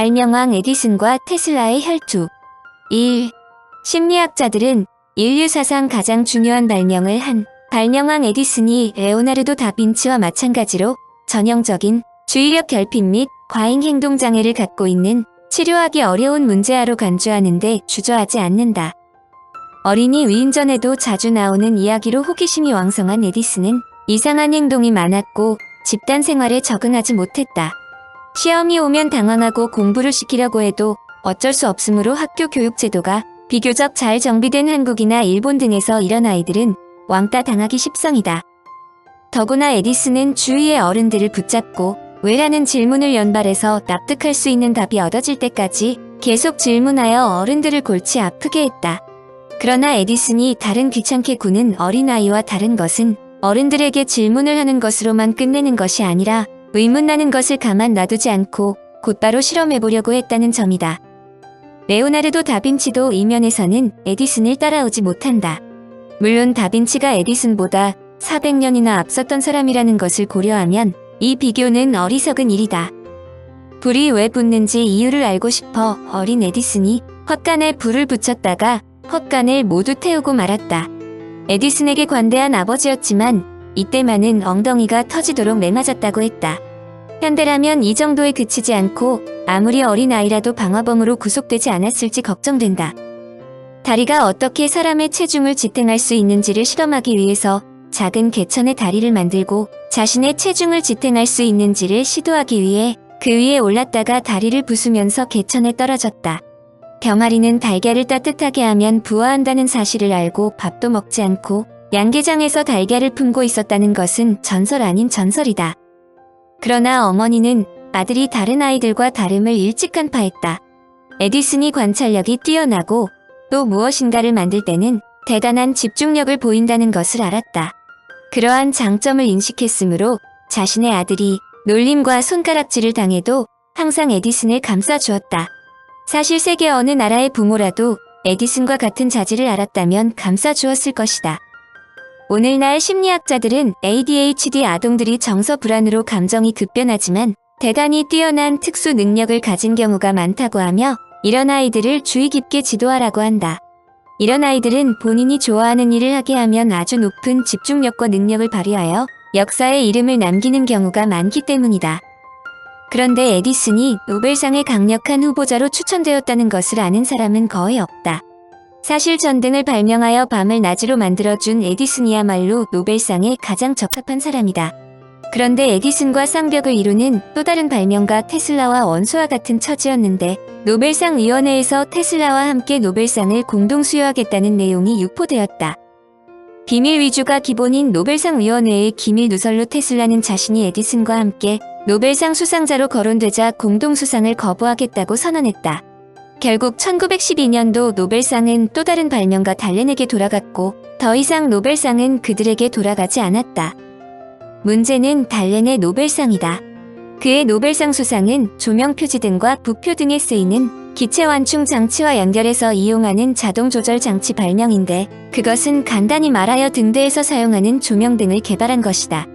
발명왕 에디슨과 테슬라의 혈투 1. 심리학자들은 인류 사상 가장 중요한 발명을 한 발명왕 에디슨이 레오나르도 다빈치와 마찬가지로 전형적인 주의력 결핍 및 과잉 행동 장애를 갖고 있는 치료하기 어려운 문제아로 간주하는데 주저하지 않는다. 어린이 위인전에도 자주 나오는 이야기로 호기심이 왕성한 에디슨은 이상한 행동이 많았고 집단 생활에 적응하지 못했다. 시험이 오면 당황하고 공부를 시키려고 해도 어쩔 수 없으므로 학교 교육 제도가 비교적 잘 정비된 한국이나 일본 등에서 이런 아이들은 왕따 당하기 십상이다. 더구나 에디슨은 주위의 어른들을 붙잡고 왜라는 질문을 연발해서 납득할 수 있는 답이 얻어질 때까지 계속 질문하여 어른들을 골치 아프게 했다. 그러나 에디슨이 다른 귀찮게 구는 어린아이와 다른 것은 어른들에게 질문을 하는 것으로만 끝내는 것이 아니라 의문나는 것을 가만 놔두지 않고 곧바로 실험해보려고 했다는 점이다. 레오나르도 다빈치도 이 면에서는 에디슨을 따라오지 못한다. 물론 다빈치가 에디슨보다 400년이나 앞섰던 사람이라는 것을 고려하면 이 비교는 어리석은 일이다. 불이 왜 붙는지 이유를 알고 싶어 어린 에디슨이 헛간에 불을 붙였다가 헛간을 모두 태우고 말았다. 에디슨에게 관대한 아버지였지만 이때만은 엉덩이가 터지도록 매맞았다고 했다. 현대라면 이 정도에 그치지 않고 아무리 어린 아이라도 방화범으로 구속되지 않았을지 걱정된다. 다리가 어떻게 사람의 체중을 지탱할 수 있는지를 실험하기 위해서 작은 개천의 다리를 만들고 자신의 체중을 지탱할 수 있는지를 시도하기 위해 그 위에 올랐다가 다리를 부수면서 개천에 떨어졌다. 병아리는 달걀을 따뜻하게 하면 부화한다는 사실을 알고 밥도 먹지 않고 양계장에서 달걀을 품고 있었다는 것은 전설 아닌 전설이다. 그러나 어머니는 아들이 다른 아이들과 다름을 일찍 간파했다. 에디슨이 관찰력이 뛰어나고 또 무엇인가를 만들 때는 대단한 집중력을 보인다는 것을 알았다. 그러한 장점을 인식했으므로 자신의 아들이 놀림과 손가락질을 당해도 항상 에디슨을 감싸주었다. 사실 세계 어느 나라의 부모라도 에디슨과 같은 자질을 알았다면 감싸주었을 것이다. 오늘날 심리학자들은 ADHD 아동들이 정서 불안으로 감정이 급변하지만 대단히 뛰어난 특수 능력을 가진 경우가 많다고 하며 이런 아이들을 주의 깊게 지도하라고 한다. 이런 아이들은 본인이 좋아하는 일을 하게 하면 아주 높은 집중력과 능력을 발휘하여 역사에 이름을 남기는 경우가 많기 때문이다. 그런데 에디슨이 노벨상의 강력한 후보자로 추천되었다는 것을 아는 사람은 거의 없다. 사실 전등을 발명하여 밤을 낮으로 만들어준 에디슨이야말로 노벨상에 가장 적합한 사람이다. 그런데 에디슨과 쌍벽을 이루는 또 다른 발명가 테슬라와 원소와 같은 처지였는데 노벨상 위원회에서 테슬라와 함께 노벨상을 공동 수여하겠다는 내용이 유포되었다. 비밀 위주가 기본인 노벨상 위원회의 기밀 누설로 테슬라는 자신이 에디슨과 함께 노벨상 수상자로 거론되자 공동 수상을 거부하겠다고 선언했다. 결국 1912년도 노벨상은 또 다른 발명가 달렌에게 돌아갔고 더 이상 노벨상은 그들에게 돌아가지 않았다. 문제는 달렌의 노벨상이다. 그의 노벨상 수상은 조명 표지 등과 부표 등에 쓰이는 기체 완충 장치와 연결해서 이용하는 자동 조절 장치 발명인데 그것은 간단히 말하여 등대에서 사용하는 조명 등을 개발한 것이다.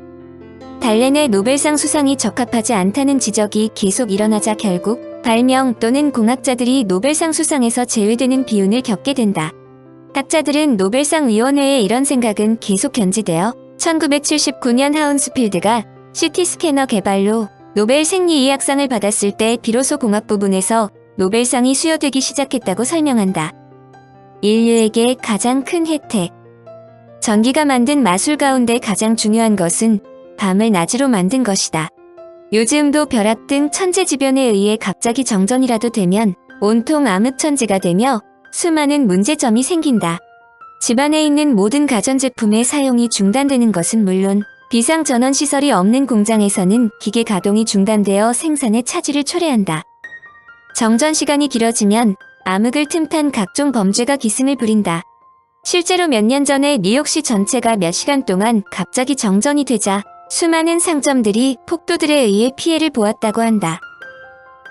달렌의 노벨상 수상이 적합하지 않다는 지적이 계속 일어나자 결국 발명 또는 공학자들이 노벨상 수상에서 제외되는 비운을 겪게 된다. 학자들은 노벨상 위원회의 이런 생각은 계속 견지되어 1979년 하운스필드가 CT 스캐너 개발로 노벨 생리의학상을 받았을 때 비로소 공학 부분에서 노벨상이 수여되기 시작했다고 설명한다. 인류에게 가장 큰 혜택. 전기가 만든 마술 가운데 가장 중요한 것은 밤을 낮으로 만든 것이다. 요즘도 벼락 등 천재지변에 의해 갑자기 정전이라도 되면 온통 암흑천지가 되며 수많은 문제점이 생긴다. 집안에 있는 모든 가전제품의 사용이 중단되는 것은 물론 비상전원 시설이 없는 공장에서는 기계 가동이 중단되어 생산에 차질을 초래한다. 정전 시간이 길어지면 암흑을 틈탄 각종 범죄가 기승을 부린다. 실제로 몇 년 전에 뉴욕시 전체가 몇 시간 동안 갑자기 정전이 되자 수많은 상점들이 폭도들에 의해 피해를 보았다고 한다.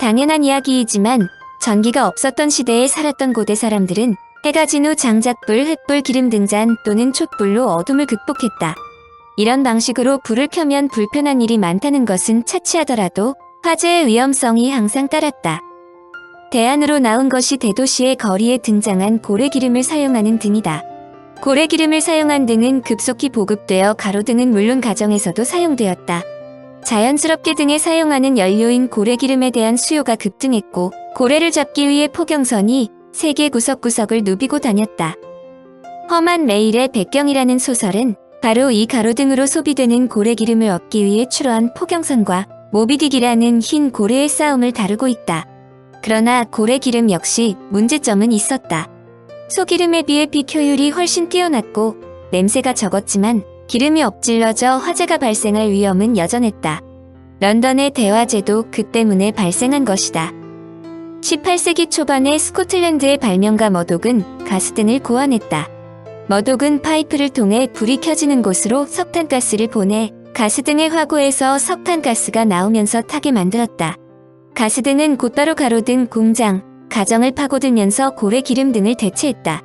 당연한 이야기이지만 전기가 없었던 시대에 살았던 고대 사람들은 해가 진 후 장작불, 횃불, 기름 등잔 또는 촛불로 어둠을 극복했다. 이런 방식으로 불을 켜면 불편한 일이 많다는 것은 차치하더라도 화재의 위험성이 항상 따랐다. 대안으로 나온 것이 대도시의 거리에 등장한 고래 기름을 사용하는 등이다. 고래기름을 사용한 등은 급속히 보급되어 가로등은 물론 가정에서도 사용되었다. 자연스럽게 등에 사용하는 연료인 고래기름에 대한 수요가 급등했고 고래를 잡기 위해 포경선이 세계 구석구석을 누비고 다녔다. 험한 레일의 백경이라는 소설은 바로 이 가로등으로 소비되는 고래기름을 얻기 위해 출어한 포경선과 모비딕이라는 흰 고래의 싸움을 다루고 있다. 그러나 고래기름 역시 문제점은 있었다. 소기름에 비해 빛 효율이 훨씬 뛰어났고 냄새가 적었지만 기름이 엎질러져 화재가 발생할 위험은 여전했다. 런던의 대화재도 그 때문에 발생한 것이다. 18세기 초반에 스코틀랜드의 발명가 머독은 가스등을 고안했다. 머독은 파이프를 통해 불이 켜지는 곳으로 석탄가스를 보내 가스등의 화구에서 석탄가스가 나오면서 타게 만들었다. 가스등은 곧바로 가로등, 공장, 가정을 파고들면서 고래 기름 등을 대체했다.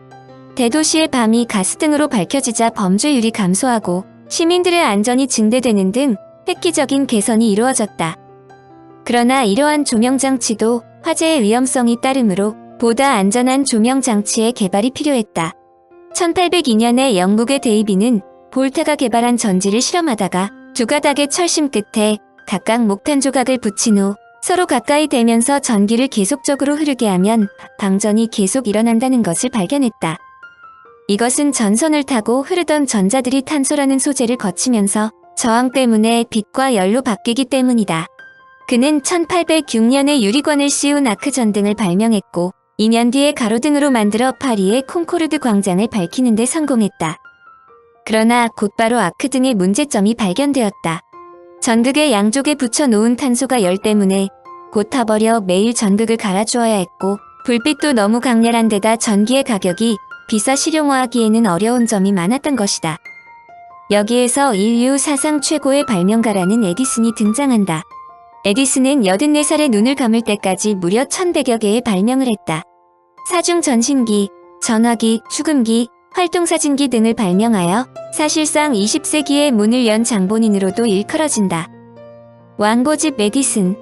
대도시의 밤이 가스 등으로 밝혀지자 범죄율이 감소하고 시민들의 안전이 증대되는 등 획기적인 개선이 이루어졌다. 그러나 이러한 조명장치도 화재의 위험성이 따르므로 보다 안전한 조명장치의 개발이 필요했다. 1802년에 영국의 데이비는 볼타가 개발한 전지를 실험하다가 두 가닥의 철심 끝에 각각 목탄 조각을 붙인 후 서로 가까이 대면서 전기를 계속적으로 흐르게 하면 방전이 계속 일어난다는 것을 발견했다. 이것은 전선을 타고 흐르던 전자들이 탄소라는 소재를 거치면서 저항 때문에 빛과 열로 바뀌기 때문이다. 그는 1806년에 유리관을 씌운 아크 전 등을 발명했고 2년 뒤에 가로등으로 만들어 파리의 콩코르드 광장을 밝히는 데 성공했다. 그러나 곧바로 아크 등의 문제점이 발견되었다. 전극의 양쪽에 붙여놓은 탄소가 열 때문에 곧 타버려 매일 전극을 갈아주어야 했고 불빛도 너무 강렬한 데다 전기의 가격이 비싸 실용화하기에는 어려운 점이 많았던 것이다. 여기에서 인류 사상 최고의 발명가라는 에디슨이 등장한다. 에디슨은 84살에 눈을 감을 때까지 무려 1100여 개의 발명을 했다. 사중 전신기, 전화기, 수금기, 활동사진기 등을 발명하여 사실상 20세기의 문을 연 장본인으로도 일컬어진다. 왕고집 에디슨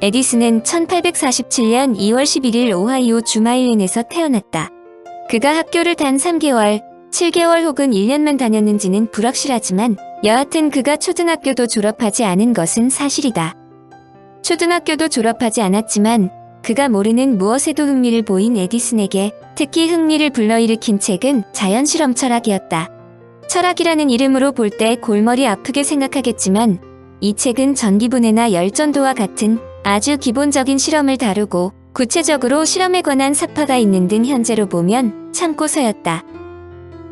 에디슨은 1847년 2월 11일 오하이오 주마일린에서 태어났다. 그가 학교를 단 3개월, 7개월 혹은 1년만 다녔는지는 불확실하지만 여하튼 그가 초등학교도 졸업하지 않은 것은 사실이다. 초등학교도 졸업하지 않았지만 그가 모르는 무엇에도 흥미를 보인 에디슨에게 특히 흥미를 불러일으킨 책은 자연실험 철학이었다. 철학이라는 이름으로 볼 때 골머리 아프게 생각하겠지만 이 책은 전기분해나 열전도와 같은 아주 기본적인 실험을 다루고 구체적으로 실험에 관한 사파가 있는 등 현재로 보면 참고서였다.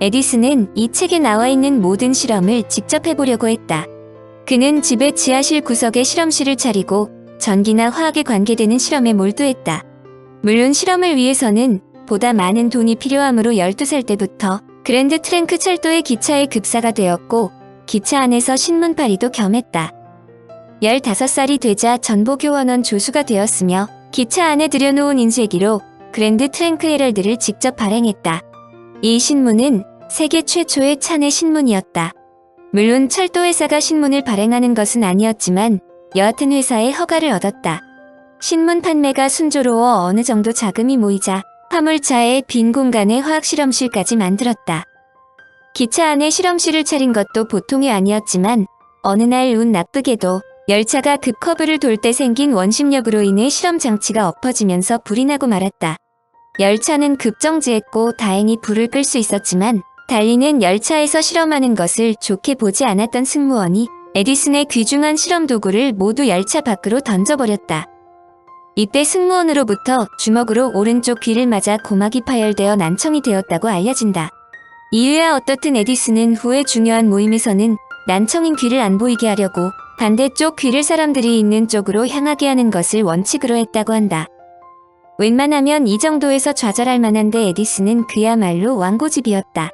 에디슨은 이 책에 나와 있는 모든 실험을 직접 해보려고 했다. 그는 집의 지하실 구석에 실험실을 차리고 전기나 화학에 관계되는 실험에 몰두했다. 물론 실험을 위해서는 보다 많은 돈이 필요하므로 12살 때부터 그랜드 트랭크 철도의 기차에 급사가 되었고 기차 안에서 신문팔이도 겸했다. 15살이 되자 전보교원원 조수가 되었으며 기차 안에 들여놓은 인쇄기로 그랜드 트랭크 헤럴드를 직접 발행했다. 이 신문은 세계 최초의 차내 신문이었다. 물론 철도회사가 신문을 발행하는 것은 아니었지만 여하튼 회사의 허가를 얻었다. 신문 판매가 순조로워 어느 정도 자금이 모이자 화물차에 빈 공간에 화학실험실까지 만들었다. 기차 안에 실험실을 차린 것도 보통이 아니었지만 어느 날 운 나쁘게도 열차가 급커브를 돌 때 생긴 원심력으로 인해 실험 장치가 엎어지면서 불이 나고 말았다. 열차는 급정지했고 다행히 불을 끌 수 있었지만 달리는 열차에서 실험하는 것을 좋게 보지 않았던 승무원이 에디슨의 귀중한 실험 도구를 모두 열차 밖으로 던져버렸다. 이때 승무원으로부터 주먹으로 오른쪽 귀를 맞아 고막이 파열되어 난청이 되었다고 알려진다. 이유야 어떻든 에디슨은 후에 중요한 모임에서는 난청인 귀를 안 보이게 하려고 반대쪽 귀를 사람들이 있는 쪽으로 향하게 하는 것을 원칙으로 했다고 한다. 웬만하면 이 정도에서 좌절할 만한데 에디슨은 그야말로 왕고집이었다.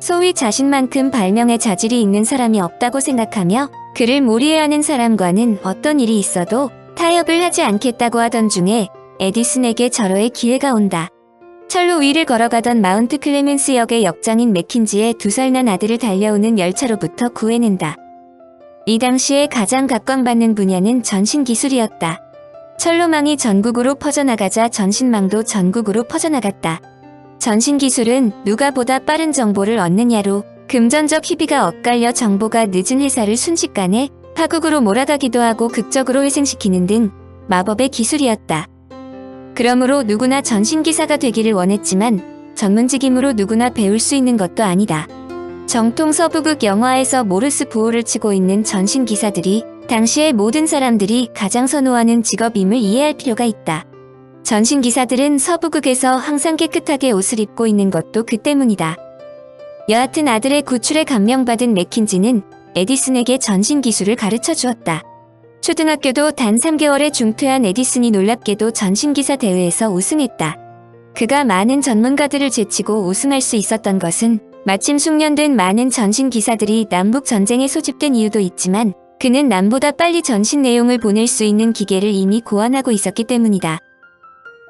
소위 자신만큼 발명의 자질이 있는 사람이 없다고 생각하며 그를 몰이해하는 사람과는 어떤 일이 있어도 타협을 하지 않겠다고 하던 중에 에디슨에게 절호의 기회가 온다. 철로 위를 걸어가던 마운트 클레멘스 역의 역장인 맥킨지의 두 살 난 아들을 달려오는 열차로부터 구해낸다. 이 당시에 가장 각광받는 분야는 전신기술이었다. 철로망이 전국으로 퍼져나가자 전신망도 전국으로 퍼져나갔다. 전신 기술은 누가 보다 빠른 정보를 얻느냐로 금전적 희비가 엇갈려 정보가 늦은 회사를 순식간에 파국으로 몰아가기도 하고 극적으로 회생시키는 등 마법의 기술이었다. 그러므로 누구나 전신기사가 되기를 원했지만 전문직이므로 누구나 배울 수 있는 것도 아니다. 정통 서부극 영화에서 모르스 부호를 치고 있는 전신기사들이 당시의 모든 사람들이 가장 선호하는 직업임을 이해할 필요가 있다. 전신기사들은 서부극에서 항상 깨끗하게 옷을 입고 있는 것도 그 때문이다. 여하튼 아들의 구출에 감명받은 맥킨지는 에디슨에게 전신 기술을 가르쳐 주었다. 초등학교도 단 3개월에 중퇴한 에디슨이 놀랍게도 전신기사 대회에서 우승했다. 그가 많은 전문가들을 제치고 우승할 수 있었던 것은 마침 숙련된 많은 전신기사들이 남북 전쟁에 소집된 이유도 있지만 그는 남보다 빨리 전신 내용을 보낼 수 있는 기계를 이미 고안하고 있었기 때문이다.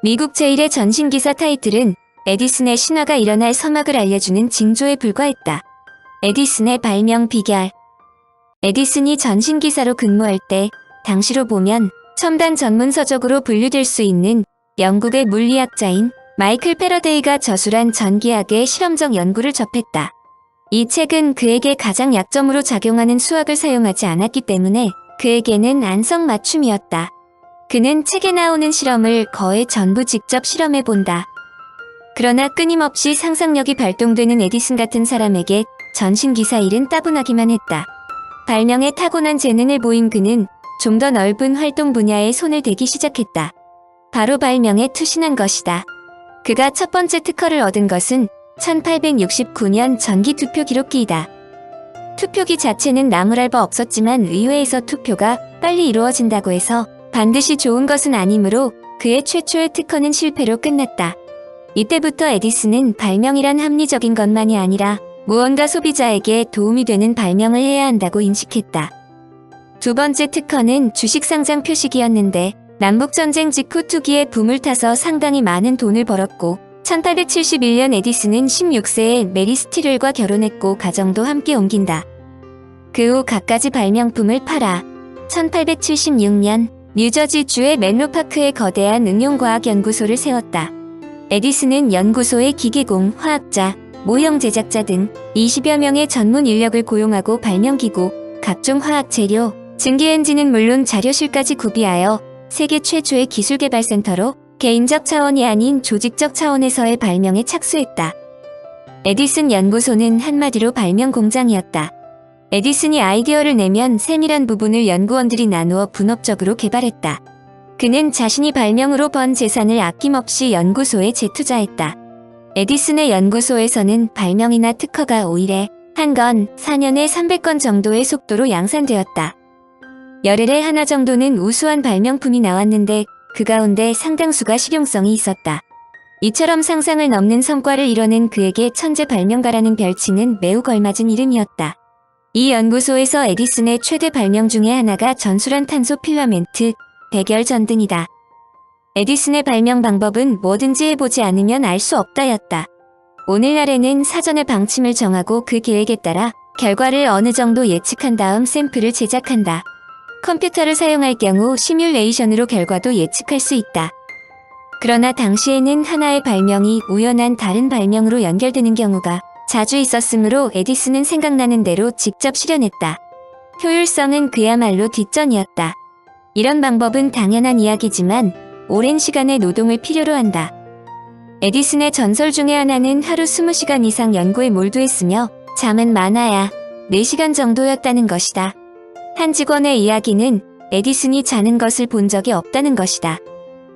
미국 제1의 전신기사 타이틀은 에디슨의 신화가 일어날 서막을 알려주는 징조에 불과했다. 에디슨의 발명 비결 에디슨이 전신기사로 근무할 때 당시로 보면 첨단 전문서적으로 분류될 수 있는 영국의 물리학자인 마이클 패러데이가 저술한 전기학의 실험적 연구를 접했다. 이 책은 그에게 가장 약점으로 작용하는 수학을 사용하지 않았기 때문에 그에게는 안성맞춤이었다. 그는 책에 나오는 실험을 거의 전부 직접 실험해 본다. 그러나 끊임없이 상상력이 발동되는 에디슨 같은 사람에게 전신기사 일은 따분하기만 했다. 발명에 타고난 재능을 보인 그는 좀 더 넓은 활동 분야에 손을 대기 시작했다. 바로 발명에 투신한 것이다. 그가 첫 번째 특허를 얻은 것은 1869년 전기 투표 기록기이다. 투표기 자체는 나무랄 바 없었지만 의회에서 투표가 빨리 이루어진다고 해서 반드시 좋은 것은 아니므로 그의 최초의 특허는 실패로 끝났다. 이때부터 에디슨은 발명이란 합리적인 것만이 아니라 무언가 소비자에게 도움이 되는 발명을 해야 한다고 인식했다. 두 번째 특허는 주식 상장 표시기였는데 남북전쟁 직후 투기에 붐을 타서 상당히 많은 돈을 벌었고 1871년 에디슨은 16세에 메리 스티렐과 결혼했고 가정도 함께 옮긴다. 그 후 갖가지 발명품을 팔아 1876년 뉴저지주의 맨로파크에 거대한 응용과학연구소를 세웠다. 에디슨은 연구소의 기계공, 화학자, 모형 제작자 등 20여 명의 전문 인력을 고용하고 발명기구, 각종 화학 재료, 증기 엔진은 물론 자료실까지 구비하여 세계 최초의 기술개발센터로 개인적 차원이 아닌 조직적 차원에서의 발명에 착수했다. 에디슨 연구소는 한마디로 발명 공장이었다. 에디슨이 아이디어를 내면 세밀한 부분을 연구원들이 나누어 분업적으로 개발했다. 그는 자신이 발명으로 번 재산을 아낌없이 연구소에 재투자했다. 에디슨의 연구소에서는 발명이나 특허가 5일에 한 건 4년에 300건 정도의 속도로 양산되었다. 열흘에 하나 정도는 우수한 발명품이 나왔는데 그 가운데 상당수가 실용성이 있었다. 이처럼 상상을 넘는 성과를 이뤄낸 그에게 천재 발명가라는 별칭은 매우 걸맞은 이름이었다. 이 연구소에서 에디슨의 최대 발명 중의 하나가 전술한 탄소 필라멘트, 대결 전등이다. 에디슨의 발명 방법은 뭐든지 해보지 않으면 알 수 없다였다. 오늘날에는 사전에 방침을 정하고 그 계획에 따라 결과를 어느 정도 예측한 다음 샘플을 제작한다. 컴퓨터를 사용할 경우 시뮬레이션으로 결과도 예측할 수 있다. 그러나 당시에는 하나의 발명이 우연한 다른 발명으로 연결되는 경우가 자주 있었으므로 에디슨은 생각나는 대로 직접 실현했다. 효율성은 그야말로 뒷전이었다. 이런 방법은 당연한 이야기지만 오랜 시간의 노동을 필요로 한다. 에디슨의 전설 중의 하나는 하루 20시간 이상 연구에 몰두했으며 잠은 많아야 4시간 정도였다는 것이다. 한 직원의 이야기는 에디슨이 자는 것을 본 적이 없다는 것이다.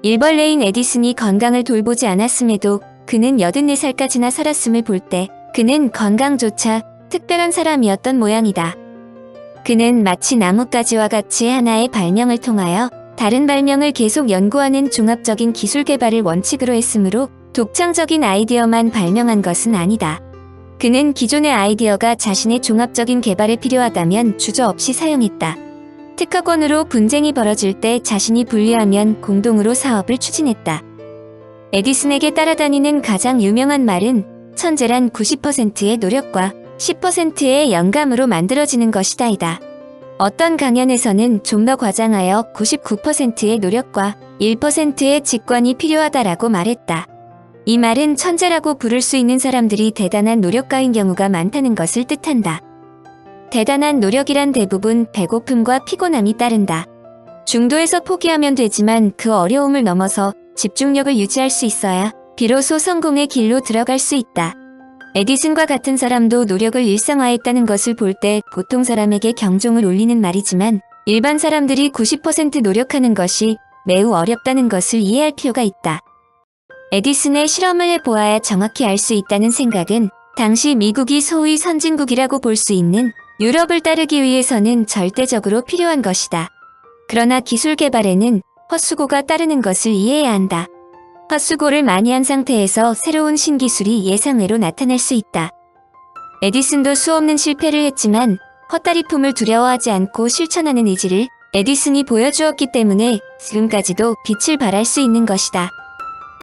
일벌레인 에디슨이 건강을 돌보지 않았음에도 그는 84살까지나 살았음을 볼 때 그는 건강조차 특별한 사람이었던 모양이다. 그는 마치 나뭇가지와 같이 하나의 발명을 통하여 다른 발명을 계속 연구하는 종합적인 기술 개발을 원칙으로 했으므로 독창적인 아이디어만 발명한 것은 아니다. 그는 기존의 아이디어가 자신의 종합적인 개발에 필요하다면 주저없이 사용했다. 특허권으로 분쟁이 벌어질 때 자신이 불리하면 공동으로 사업을 추진했다. 에디슨에게 따라다니는 가장 유명한 말은 천재란 90%의 노력과 10%의 영감으로 만들어지는 것이다이다. 어떤 강연에서는 좀 더 과장하여 99%의 노력과 1%의 직관이 필요하다라고 말했다. 이 말은 천재라고 부를 수 있는 사람들이 대단한 노력가인 경우가 많다는 것을 뜻한다. 대단한 노력이란 대부분 배고픔과 피곤함이 따른다. 중도에서 포기하면 되지만 그 어려움을 넘어서 집중력을 유지할 수 있어야 비로소 성공의 길로 들어갈 수 있다. 에디슨과 같은 사람도 노력을 일상화했다는 것을 볼 때 보통 사람에게 경종을 울리는 말이지만 일반 사람들이 90% 노력하는 것이 매우 어렵다는 것을 이해할 필요가 있다. 에디슨의 실험을 해보아야 정확히 알 수 있다는 생각은 당시 미국이 소위 선진국이라고 볼 수 있는 유럽을 따르기 위해서는 절대적으로 필요한 것이다. 그러나 기술 개발에는 헛수고가 따르는 것을 이해해야 한다. 헛수고를 많이 한 상태에서 새로운 신기술이 예상외로 나타날 수 있다. 에디슨도 수없는 실패를 했지만 헛다리품을 두려워하지 않고 실천하는 의지를 에디슨이 보여주었기 때문에 지금까지도 빛을 발할 수 있는 것이다.